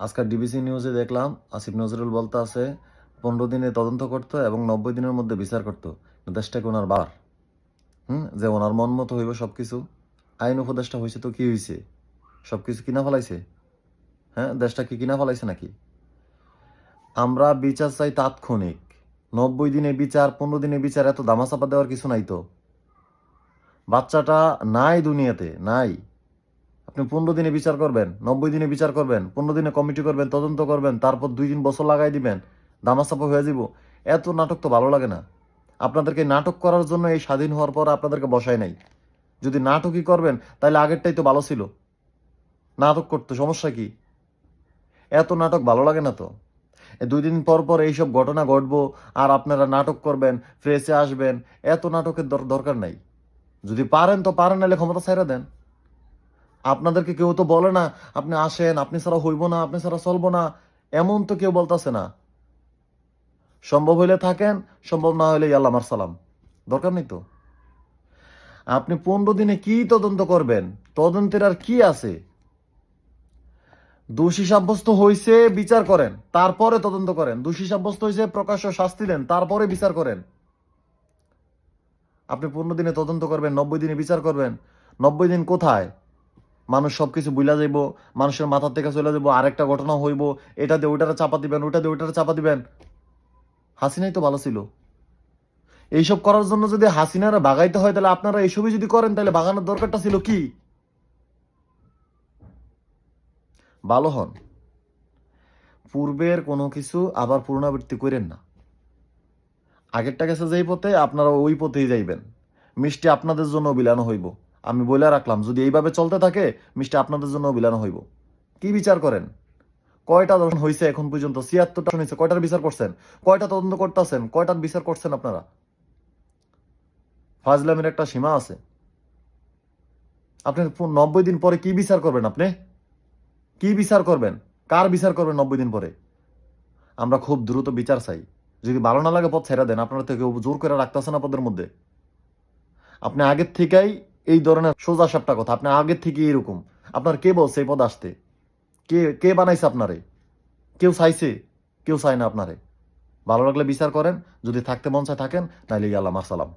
আজকাল ডিবিসি নিউজে দেখলাম, আসিফ নজরুল বলতে আছে, পনেরো দিনে তদন্ত করতো এবং নব্বই দিনের মধ্যে বিচার করতো। দেশটাকে ওনার বার হুম? যে ওনার মন মতো হইব সব কিছু আইন উপদেশটা হয়েছে তো কি হয়েছে সব কিছু কিনা ফেলাইছে? হ্যাঁ? দেশটা কি কিনা ফেলাইছে নাকি? আমরা বিচার চাই তাৎক্ষণিক। নব্বই দিনে বিচার, পনেরো দিনে বিচার, এত দামাচাপা দেওয়ার কিছু নাই তো। বাচ্চাটা নাই দুনিয়াতে, নাই। আপনি পনেরো দিনে বিচার করবেন, নব্বই দিনে বিচার করবেন, পনেরো দিনে কমিটি করবেন, তদন্ত করবেন, তারপর দুই তিন বছর লাগাই দিবেন, দামাচাপা হয়ে যাব এত নাটক তো ভালো লাগে না। আপনাদেরকে নাটক করার জন্য এই স্বাধীন হওয়ার পর আপনাদেরকে বসাই নাই। যদি নাটকই করবেন, তাহলে আগেরটাই তো ভালো ছিল। নাটক করতো সমস্যা কি? এত নাটক ভালো লাগে না তো। দুই দিন পর পর এইসব ঘটনা ঘটবো, আর আপনারা নাটক করবেন ফ্রেসে আসবেন, এত নাটকের দরকার নাই। যদি পারেন তো পারেন, নাহলে ক্ষমতা ছাইরা দেন। আপনাদেরকে কেউ তো বলে না, আপনি আসেন, আপনি ছাড়া হইব না, আপনি ছাড়া চলবো না, এমন তো কেউ বলতেছে না। সম্ভব হইলে থাকেন, সম্ভব না হইলে আল্লাহ আমার সালাম। দরকার নেই তো? আপনি পনেরো দিনে কি তদন্ত করবেন? তদন্তের আর কি আছে? দোষী সাব্যস্ত হয়েছে বিচার করেন, তারপরে তদন্ত করেন। দোষী সাব্যস্ত হয়েছে প্রকাশ্য শাস্তি দেন, তারপরে বিচার করেন। আপনি পনেরো দিনে তদন্ত করবেন, নব্বই দিনে বিচার করবেন, নব্বই দিন কোথায়? মানুষ সব কিছু বুঝলা যাইব, মানুষের মাথার থেকে চলে যাব আরেকটা ঘটনা হইব, এটা দিয়ে ওইটারে চাপা দিবেন, ওইটা দিয়ে ওইটারে চাপা দিবেন। হাসিনাই তো ভালো ছিল। এইসব করার জন্য যদি হাসিনারা বাগাইতে হয়, তাহলে আপনারা এইসবই যদি করেন, তাহলে বাগানোর দরকারটা ছিল কি? ভালো হন। পূর্বের কোনো কিছু আবার পুনরাবৃত্তি করেন না। আগেরটা গেছে যেই পথে, আপনারা ওই পথেই যাইবেন। মিষ্টি আপনাদের জন্য বিলানো হইব। আমি বলে রাখলাম, যদি এইভাবে চলতে থাকে মিষ্টি আপনাদের জন্য বিলানো হইব। কি বিচার করেন? কয়টা দর্শন হয়েছে এখন পর্যন্ত? ছিয়াত্তরটা শুনেছে কয়টার বিচার করছেন? কয়টা তদন্ত করতেছেন? কয়টার বিচার করছেন আপনারা? ফাজলামের একটা সীমা আছে। আপনি নব্বই দিন পরে কি বিচার করবেন আপনি? কি বিচার করবেন? কার বিচার করবেন নব্বই দিন পরে? আমরা খুব দ্রুত বিচার চাই। যদি ভালো না লাগে পথ ছেড়ে দেন, আপনারা থেকে জোর করে রাখতেছে না মধ্যে। আপনি আগের থেকেই এই ধরনের সোজা সাপটা কথা। আপনি আগের থেকে এরকম। আপনার কে বলছে এই পদ আসতে? কে কে বানাইছে আপনারে? কেউ চাইছে? কেউ চায় না আপনারে। ভালো লাগলে বিচার করেন, যদি থাকতে মন চায় থাকেন, নাইলে আল্লাহ মাসালাম